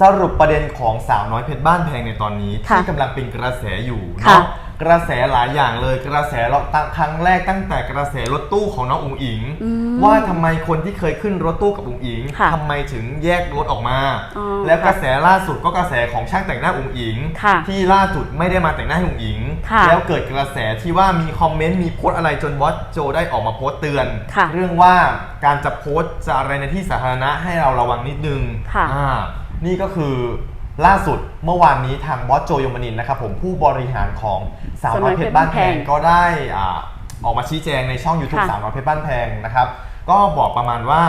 สรุปประเด็นของสาวน้อยเพชรบ้านแพงในตอนนี้ ค่ะที่กำลังเป็นกระแสอยู่ค่ะ เนาะกระแสหลายอย่างเลย กระแสเราตั้งครั้งแรกตั้งแต่กระแสรถตู้ของน้องอุ๋งอิง อืม ว่าทำไมคนที่เคยขึ้นรถตู้กับอุ๋งอิงค่ะทำไมถึงแยกรถออกมา อ๋อแล้วกค่ะระแสล่าสุดก็กระแสของช่างแต่งหน้าอุ๋งอิง ค่ะที่ล่าสุดไม่ได้มาแต่งหน้าให้อุ๋งอิง ค่ะแล้วเกิดกระแสที่ว่ามีคอมเมนต์มีโพสต์อะไรจนบอสโจได้ออกมาโพสต์เตือน ค่ะเรื่องว่าการจะโพสต์จะอะไรในที่สาธารณะให้เราระวังนิดนึงค่ะ อ่า นี่ก็คือล่าสุดเมื่อวานนี้ทางบอสโจยมนินทร์นะครับผมผู้บริหารของสาวน้อยเพชรบ้านแพงก็ได้อ่าออกมาชี้แจงในช่อง YouTube ค่ะสาวน้อยเพชรบ้านแพงนะครับ ก็บอกประมาณว่า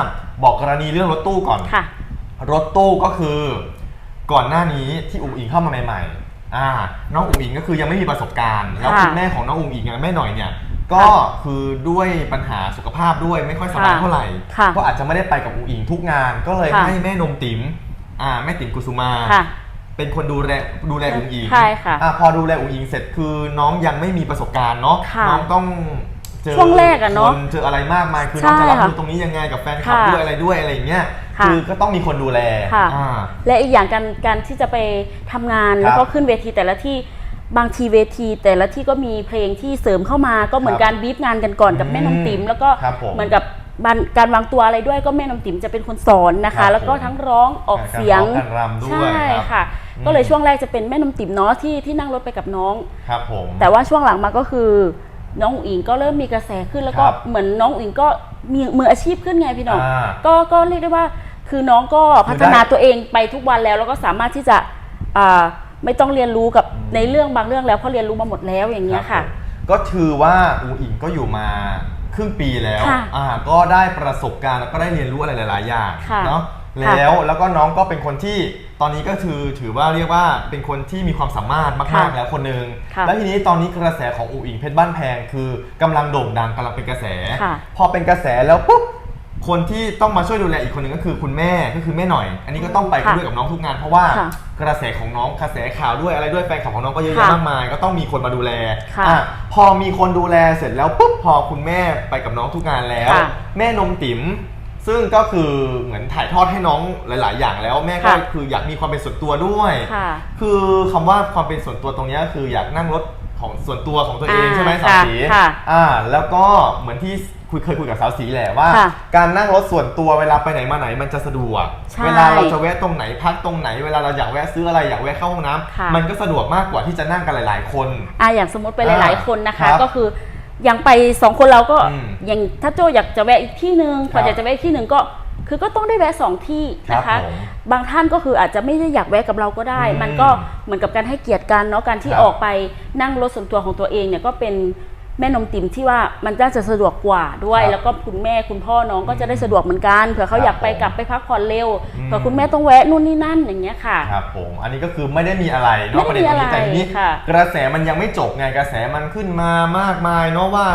บอกกรณีเรื่องรถตู้ก่อนค่ะรถตู้ก็คือก่อนหน้านี้ที่อุ๋งอิงเข้ามาใหม่ๆอ่าน้องอุ๋งอิงก็คือยังไม่มีประสบการณ์ แล้วค่ะคุณแม่ของน้องอุ๋งอิงอย่างแม่หน่อยเนี่ยก็คือด้วยปัญหาสุขภาพด้วยไม่ค่อยสบายค่ะเท่าไหร่ค่ะก็อาจจะไม่ได้ไปกับอุ๋งอิงทุกงาน ก็เลยค่ะให้แม่นมติ๋ม อ่าแม่ติ๋มกุสุมา ค่ะ เป็นคนดูแลดูแลอุ๋งอิงใช่ค่ะอ่าพอดูแลอุ๋งอิงเสร็จคือน้องยังไม่มีประสบการณ์เนาะค่ะน้องต้องเจอช่วงแรกอะเนอะคเจออะไรมากมายคือน้องจะรับใช่ค่ะมือตรงนี้ยังไงกับแฟนคลับค่ะด้วยอะไรด้วยอะไรอย่างเงี้ยค่ะคือก็ต้องมีคนดูแลค่ะ อ่า และอีกอย่างการการที่จะไปทำงานครับแล้วก็ขึ้นเวทีแต่ละที่บางทีเวที แต่ละที่ก็มีเพลงที่เสริมเข้ามาก็เหมือนครับการบีบงานกันก่อนกับอืมแม่นมติ๋มแล้วก็ครับผมเหมือนกับบัน การวางตัวอะไรด้วยก็แม่นมติ๋มจะเป็นคนสอนนะครัคะ บแล้วก็ผมทั้งร้องออกเสียงการร้องการรำด้วยใช่ครับค่ะ อืม ก็เลยช่วงแรกจะเป็นแม่นมติ๋มเนาะที่ที่นั่งรถไปกับน้อง ครับผม แต่ว่าช่วงหลังมาก็คือน้องอุ๋งอิงก็เริ่มมีกระแสขึ้นแล้วก็ครับเหมือนน้องอุ๋งอิงก็มีมืออาชีพขึ้นไงพี่น้องอ่าก็ก็เรียกได้ว่าคือน้องก็พัฒนาตัวเองไปทุกวันแล้ว แล้วก็สามารถที่จะอ่าไม่ต้องเรียนรู้กับอืม ในเรื่องบางเรื่องแล้วเพราะเรียนรู้มาหมดแล้วอย่างเงี้ยค่ะ รับผมก็ถือว่าอูอิงก็อยู่มาค รึ่งปีแล้วค่ะอ่าก็ได้ประสบการณ์แล้วก็ได้เรียนรู้อะไรหลาย ๆ อย่างค่ะเนาะค่ะแล้วแล้วก็น้องก็เป็นคนที่ตอนนี้ก็คือถือว่าเรียกว่าเป็นคนที่มีความสามารถมากๆแล้วคนหนึ่งค่ะแล้วทีนี้ตอนนี้กระแสของอูอิงเพชรบ้านแพงคือกำลังโด่งดังกำลังเป็นกระแส ค่ะ พอเป็นกระแสแล้วปุ๊บ คนที่ต้องมาช่วยดูแลอีกคนหนึ่งก็คือคุณแม่ก็คือแม่หน่อย อันนี้ก็ต้องไปค่ะด้วยกับน้องทุกงานเพราะว่าค่ะกระแสของน้องกระแสข่าวด้วยอะไรด้วยแฟนคลับของน้องก็เยอะค่ะแยะมากมาย ก็ต้องมีคนมาดูแลค่ะอะพอมีคนดูแลเสร็จแล้วปุ๊บพอคุณแม่ไปกับน้องทุกงานแล้ว ค่ะแม่นมติ๋มซึ่งก็คือเหมือนถ่ายทอดให้น้องหลาย ๆ อย่างแล้วแม่ก็ค่ะ คืออยากมีความเป็นส่วนตัวด้วย ค่ะ คือคำว่าความเป็นส่วนตัวตรงเนี้ยคืออยากนั่งรถของส่วนตัวของตัวเองอ่าใช่ไหมสาวค่ะสีค่ะอ่า แล้วก็เหมือนที่ คุยเคยคุยกับสาวสีแหละว่า ค่ะการนั่งรถส่วนตัวเวลาไปไหนมาไหนมันจะสะดวก ใช่เวลาเราจะแวะตรงไหนพักตรงไหน เวลาเราอยากแวะซื้ออะไรอยากแวะเข้าห้องน้ำค่ะ มันก็สะดวกมากกว่าที่จะนั่งกันหลาย ๆ คน อะอย่างสมมติไปหลายๆคนนะคะครับก็คืออย่างไปสองคนเราก็อืมอย่างถ้าโจอยากจะแวะอีกที่หนึ่งพครัอบอยากจะแวะอีกที่หนึ่งก็ คือก็ต้องได้แวะสองที่นะครัคะ บผมบางท่านก็คืออาจจะไม่ได้อยากแวะกับเราก็ได้ อืมมันก็เหมือนกับการให้เกียรติกันเนาะการที่ครับออกไปนั่งรถส่วนตัวของตัวเองเนี่ยก็เป็น แม่นมติ๋มที่ว่ามันน่าจะสะดวกกว่าด้วย ครับแล้วก็คุณแม่คุณพ่อน้องก็จะได้สะดวกเหมือนกันเผื่อเขาครับอยากไปผมกลับไปพักผ่อนเร็วอืม เผื่อคุณแม่ต้องแวะนู่นนี่นั่นอย่างเงี้ยค่ะ ครับผมอันนี้ก็คือไม่ได้มีอะไรเนาะไม่ประได้เด็นมีตรงนี้แต่ทีนี้อะไรค่ะกระแสมันยังไม่จบไงกระแสมันขึ้นมามากมายเนาะว่า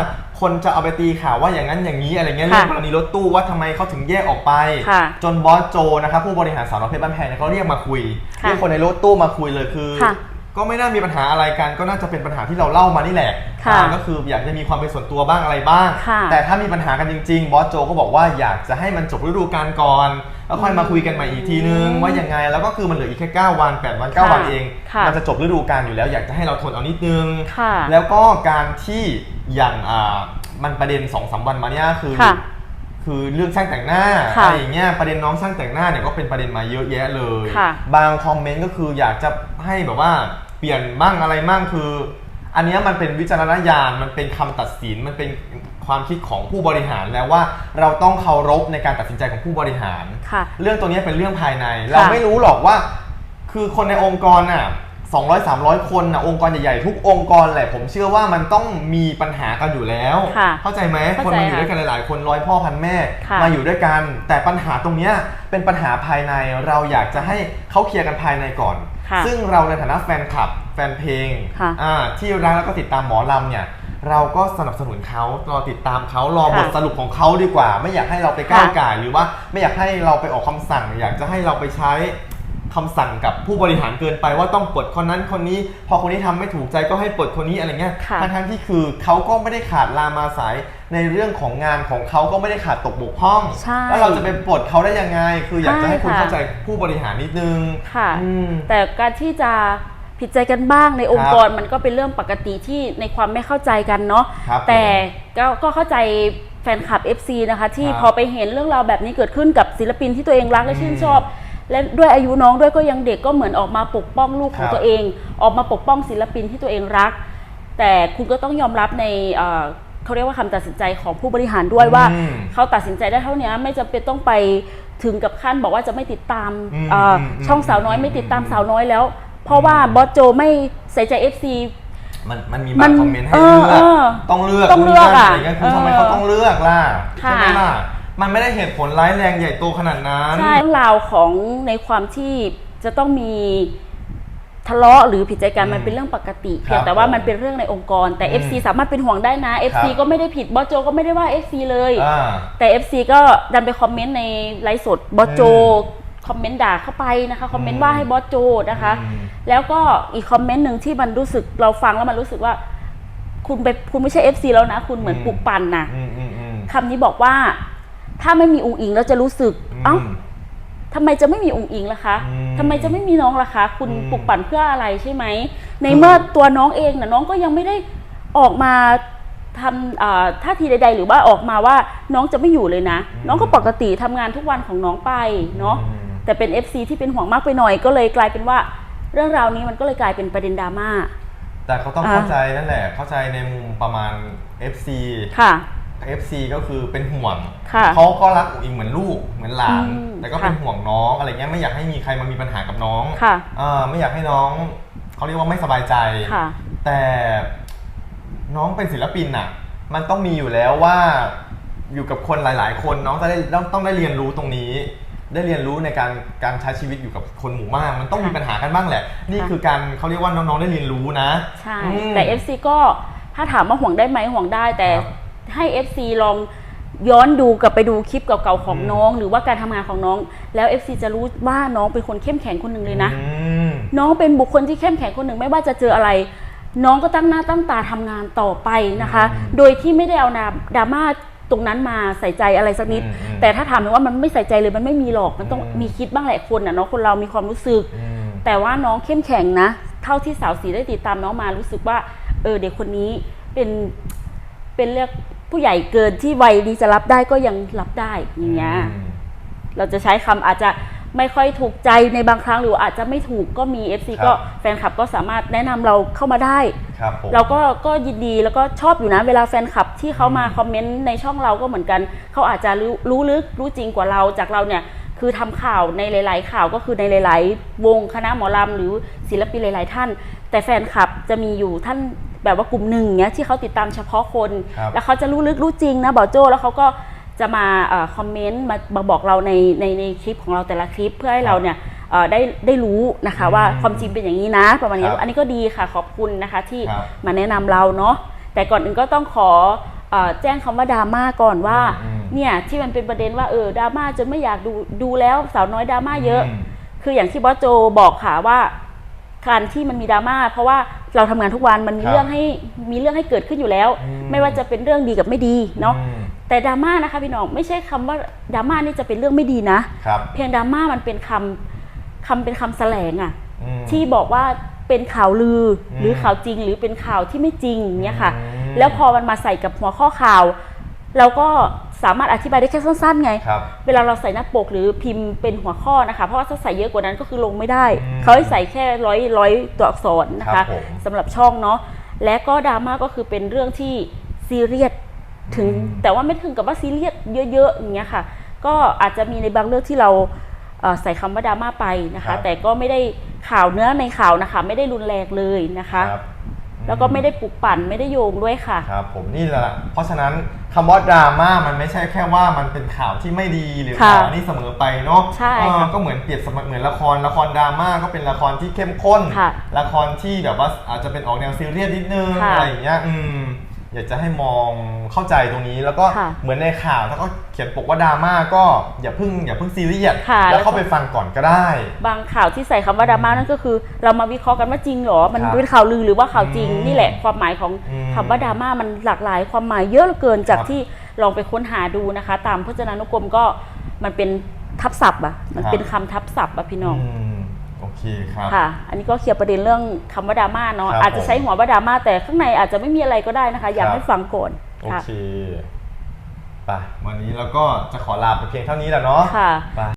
คนจะเอาไปตีข่าวว่าอย่างนั้นอย่างนี้อะไรเงี้ยค่ะเรื่องกรณีรถตู้ว่าทำไมเขาถึงแยกออกไป ค่ะจนบอสโจนะครับผู้บริหารสาวน้อยเพชรบ้านแพงเนี่ยเขาเรียกมาคุยค่ะเรียกคนในรถตู้มาคุยเลยคือ ค่ะ ก็ไม่น่ามีปัญหาอะไรกัน ก็น่าจะเป็นปัญหาที่เราเล่ามานี่แหละค่ะอ่าก็คืออยากจะมีความเป็นส่วนตัวบ้างอะไรบ้าง ค่ะแต่ถ้ามีปัญหากันจริงๆบอสโจก็บอกว่าอยากจะให้มันจบฤดูกาลก่อน แล้วค่อยมาคุยกันใหม่อีกทีนึงอืมว่ายังไงแล้วก็คือมันเหลืออีกแค่9วัน8วัน9ค่ะวันเองค่ะมันจะจบฤดูกาลอยู่แล้วอยากจะให้เราทนเอานิดนึง ค่ะแล้วก็การที่อย่างอ่ามันประเด็น2อสวันมาเนี้ยคือ ค่ะคือเรื่องช่างแต่งหน้าค่ะอะไรอย่างเงี้ยประเด็นน้องช่างแต่งหน้าเนี่ยก็เป็นประเด็นมาเยอะแยะเลย ค่ะ บางคอมเมนต์ก็คืออยากจะให้แบบว่า เปลี่ยนบ้างอะไรบ้างคือ อันเนี้ยมันเป็นวิจารณญาณมันเป็นคำตัดสินมันเป็นความคิดของผู้บริหารแล้วว่าเราต้องเคารพในการตัดสินใจของผู้บริหาร ค่ะ เรื่องตัวเนี้ยเป็นเรื่องภายใน เราไม่รู้หรอกว่า คือคนในองค์กรน่ะ200 300 คนน่ะองค์กรใหญ่ๆทุกองค์กรแหละผมเชื่อว่ามันต้องมีปัญหากันอยู่แล้ว ค่ะเข้าใจไหมเข้าใจคนมาอยู่ค่ะด้วยกันหลายๆ คนร้อยพ่อพันแม่ค่ะ มาอยู่ด้วยกัน แต่ปัญหาตรงเนี้ยเป็นปัญหาภายในเราอยากจะให้เขาเคลียร์กันภายในก่อน ค่ะซึ่งเราในฐานะแฟนคลับแฟนเพลงค่ะอ่าที่รักแล้วก็ติดตามหมอลำเนี่ย เราก็สนับสนุนเขารอติดตามเขารอบทค่ะสรุปของเขาดีกว่า ไม่อยากให้เราไปก้าวค่ะไก่ายหรือว่าไม่อยากให้เราไปออกคำสั่ง อยากจะให้เราไปใช้ คคำสั่งกับผู้บริหารเกินไปว่าต้องปลดคนนั้นคนนี้ พอคนนี้ทำไม่ถูกใจก็ให้ปลดคนนี้อะไรเงี้ยค่ะ ทั้งทั้งๆที่คือเขาก็ไม่ได้ขาดลามาสายในเรื่องของงานของเขาก็ไม่ได้ขาดตกบกพร่อง ใช่ แล้วเราจะไปปลดเขาได้ยังไง คืออยากจะให้คุณใช่ค่ะ เข้าใจผู้บริหารนิดนึงค่ะ อืม แต่การที่จะผิดใจกันบ้างในองครัค์บกรมันก็เป็นเรื่องปกติที่ในความไม่เข้าใจกันเนาะครับแต่ก็ก็เข้าใจแฟนคลับ FC นะคะ ที่ครับพอไปเห็นเรื่องราวแบบนี้เกิดขึ้นกับศิลปินที่ตัวเองรักและอืมชื่นชอบ และด้วยอายุน้องด้วยก็ยังเด็กก็เหมือนออกมาปกป้องลูกขอคงรับ ตัวเอง ออกมาปกป้องศิลปินที่ตัวเองรัก แต่คุณก็ต้องยอมรับในเอ่อเขาเรียกว่าคำตัดสินใจของผู้บริหารด้วยว่า อืม เขาตัดสินใจได้เท่านี้ไม่จำเป็นต้องไปถึงกับขั้นบอกว่าจะไม่ติดตามอืมเอ่ออมช่องสาวน้อยไม่ติดตามอืมสาวน้อยแล้ว เพราะว่าบอสโจไม่ใส่ใจ FC มันมันมีมับางนคอมเมนต์ให้เอเลืออกเออต้องเลือกต้องเลือกนู่นนั่นอะอะไรเงี้ยคือเออทำไมเขาต้องเลือกล่ะค่ะ ใช่ไหมล่ะ มันไม่ได้เหตุผลร้ายแรงใหญ่โตขนาดนั้น ใช่เรื่องราวของในความที่จะต้องมีทะเลาะหรือผิดใจกันอืมมันเป็นเรื่องปกติครับเพียงแต่ว่าผมมันเป็นเรื่องในองค์กร แต่อืม FC สามารถเป็นห่วงได้นะ FC ครับก็ไม่ได้ผิดบอสโจก็ไม่ได้ว่า FC เลย อ่า แต่ FC ก็ดันไปคอมเมนต์ในไลฟ์สดบอสโจอืมคอมเมนต์ด่าเข้าไปนะคะคอมเมนอืต์มว่าให้บอสโจนะคะ อืม แล้วก็อีกคอมเมนต์หนึ่งที่มันรู้สึกเราฟังแล้วมันรู้สึกว่า คุณไปคุณไม่ใช่ FC แล้วนะ คุณเหมือนอืมปลุกปั่นนะ อืมอืมอืม คำนี้บอกว่า ถ้าไม่มีอุงอิงแล้วจะรู้สึก เอ้าอืมทำไมจะไม่มีอุงอิงล่ะคะอืมทำไมจะไม่มีน้องล่ะคะ คุณอืมปลุกปั่นเพื่ออะไรใช่ไหม ในคือเมื่อตัวน้องเองนะน้องก็ยังไม่ได้ออกมาทำอ่าท่าทีใด ๆ หรือว่าออกมาว่าน้องจะไม่อยู่เลยนะ น้องก็ปกติทำงานทุกวันของน้องไปเนาะอืมแต่เป็น FC ที่เป็นห่วงมากไปหน่อยก็เลยกลายเป็นว่า เรื่องราวนี้มันก็เลยกลายเป็นประเด็นดราม่าแต่เขาต้องอ่าเข้าใจนั่นแหละเข้าใจในมุมประมาณ FC ค่ะ FC ก็คือเป็นห่วงค่ะเขาก็รักอุ๋งอิงเหมือนลูกเหมือนหลาน อืมแต่ก็เป็นค่ะห่วงน้องอะไรเงี้ยไม่อยากให้มีใครมามีปัญหากับน้องค่ะอ่าไม่อยากให้น้องเขาเรียกว่าไม่สบายใจ ค่ะ แต่น้องเป็นศิลปินน่ะมันต้องมีอยู่แล้วว่าอยู่กับคนหลาย ๆ คนน้องจะได้ต้องต้องได้เรียนรู้ตรงนี้ ได้เรียนรู้ในการการใช้ชีวิตอยู่กับคนหมู่มาก มันต้องมีค่ะปัญหากันบ้างแหละ นี่ค่ะคือการเขาเรียกว่าน้องๆได้เรียนรู้นะใช่ อืม แต่ FC ก็ถ้าถามว่าห่วงได้ไหมห่วงได้ แต่ครับ ให้ FC ลองย้อนดูกลับไปดูคลิปเก่าๆของอืมน้อง หรือว่าการทำงานของน้อง แล้ว FC จะรู้ว่าน้องเป็นคนเข้มแข็งคนหนึ่งเลยนะ อืม น้องเป็นบุคคลที่เข้มแข็งคนหนึ่งไม่ว่าจะเจออะไร น้องก็ตั้งหน้าตั้งตาทำงานต่อไปนะคะ อืมโดยที่ไม่ได้เอานาดราม่าตรงนั้นมาใส่ใจอะไรสักนิด อืมอืมแต่ถ้าถามถึงว่ามันไม่ใส่ใจเลยมันไม่มีหรอกมันต้องอืม มีคิดบ้างแหละคนอะเนาะคนเรามีความรู้สึก อืม แต่ว่าน้องเข้มแข็งนะ เท่าที่สาวสีได้ติดตามน้องมารู้สึกว่า เออเด็กคนนี้เป็นเป็นเรียก ผู้ใหญ่เกินที่วัยนี้จะรับได้ก็ยังรับได้อย่างเงี้ยอืมเราจะใช้คำอาจจะไม่ค่อยถูกใจในบางครั้งหรืออาจจะไม่ถูกก็มี FC ครับก็แฟนคลับก็สามารถแนะนำเราเข้ามาได้ครับผมเราก็ก็ยินดีแล้วก็ชอบอยู่นะ เวลาแฟนคลับที่เขามาอืมคอมเมนต์ในช่องเราก็เหมือนกัน เขาอาจจะรู้รู้ลึกรู้จริงกว่าเราจากเราเนี่ยคือทำข่าวในหลาย ๆ ข่าวก็คือในหลาย ๆ วงคณะหมอลำหรือศิลปินหลาย ๆ ท่าน แต่แฟนคลับจะมีอยู่ท่าน แบบว่ากลุ่มหนึ่งเนี้ยที่เขาติดตามเฉพาะคน ครับแล้วเขาจะรู้ลึกรู้จริงนะบอโจแล้วเขาก็จะมาเอ่อคอมเมนต์มามาบอกเราในในในคลิปของเราแต่ละคลิปเพื่อให้เราเนี่ยเอ่อได้ได้รู้นะคะอืมว่าความจริงเป็นอย่างนี้นะ ประมาณนี้ครับอันนี้ก็ดีค่ะขอบคุณนะคะที่ครับมาแนะนำเราเนาะแต่ก่อนอื่นก็ต้องขอเอ่อแจ้งคำว่าดราม่าก่อนว่าอืม เนี่ยที่มันเป็นประเด็นว่าเออดราม่าจนไม่อยากดูดูแล้วสาวน้อยดราม่าเยอะ ม คืออย่างที่บอสโจบอกค่ะว่าการที่มันมีดราม่าเพราะว่า เราทำงานทุกวันมันมีครับเรื่องให้มีเรื่องให้เกิดขึ้นอยู่แล้ว อืม ไม่ว่าจะเป็นเรื่องดีกับไม่ดีเนาะอืมแต่ดราม่านะคะพี่น้องไม่ใช่คำว่าดราม่านี่จะเป็นเรื่องไม่ดีนะ ครับเพียงดราม่ามันเป็นคำคำเป็นคำแสลงอะอืม ที่บอกว่าเป็นข่าวลืออมหรือข่าวจริงหรือเป็นข่าวที่ไม่จริงเนี่ยค่ะ อืม แล้วพอมันมาใส่กับหัวข้อข่าว เราก็ สามารถอธิบายได้แค่สั้นๆไง ครับ เวลาเราใส่หน้าปกหรือพิมพ์เป็นหัวข้อนะคะ เพราะว่าถ้าใส่เยอะกว่านั้นก็คือลงไม่ได้ อืมเขาให้ใส่แค่ร้อยร้อยตัวอักษรนะครัคะบผมสำหรับช่องเนาะและก็ดราม่าก็คือเป็นเรื่องที่ซีเรียสถึงอืม แต่ว่าไม่ถึงกับว่าซีเรียสเยอะๆอย่างเงี้ยค่ะ ก็อาจจะมีในบางเรื่องที่เราเอ่อใส่คำว่าดราม่าไปนะครัคะ บ แต่ก็ไม่ได้ข่าวเนื้อในข่าวนะคะ ไม่ได้รุนแรงเลยนะคะ ครับ แล้วก็ไม่ได้ปลุกปั่นไม่ได้โยงด้วยค่ะ ครับผมนี่แหละเพราะฉะนั้นคำว่าดราม่ามันไม่ใช่แค่ว่ามันเป็นข่าวที่ไม่ดีหรือค่ะข่าวนี่เสมอไปเนาะใช่เออค่ะก็เหมือนเปรียบเสมือนเหมือนละครละครดราม่าก็เป็นละครที่เข้มข้น ค่ะละครที่แบบว่าอาจจะเป็นออกแนวซีเรียสนิดนึงค่ะ อะไรอย่างเงี้ยอืม อยากจะให้มองเข้าใจตรงนี้ แล้วก็ค่ะเหมือนในข่าวถ้าเขาเขียนปกว่าดราม่าก็อย่าเพิ่งอย่าเพิ่งซีเรียสค่ะ แล้วเข้าไปฟังก่อนก็ได้ บางข่าวที่ใส่คำว่าดราม่านั่นก็คือ เรามาวิเคราะห์กันว่าจริงเหรอ มันครับเป็นข่าวลือหรือว่าข่าวจริงอืมนี่แหละความหมายของอืมคำว่าดราม่ามันหลากหลาย ความหมายเยอะเหลือเกินจากครับที่ลองไปค้นหาดูนะคะ ตามพจนานุกรมก็มันเป็นทับศัพท์อะมันครับ เป็นคำทับศัพท์อะพี่น้อง อืม โอเคครับ ค่ะ อันนี้ก็เคลียร์ประเด็นเรื่องคำว่าดราม่าเนาะครับอาจจะใช้หัวว่าดราม่าแต่ข้างในอาจจะไม่มีอะไรก็ได้นะคะ อยากครับ ให้ฟังก่อนโอค่ะเคไปวันนี้เราก็จะขอลาไปเพียงเท่านี้แหละเนาะค่ะ ไป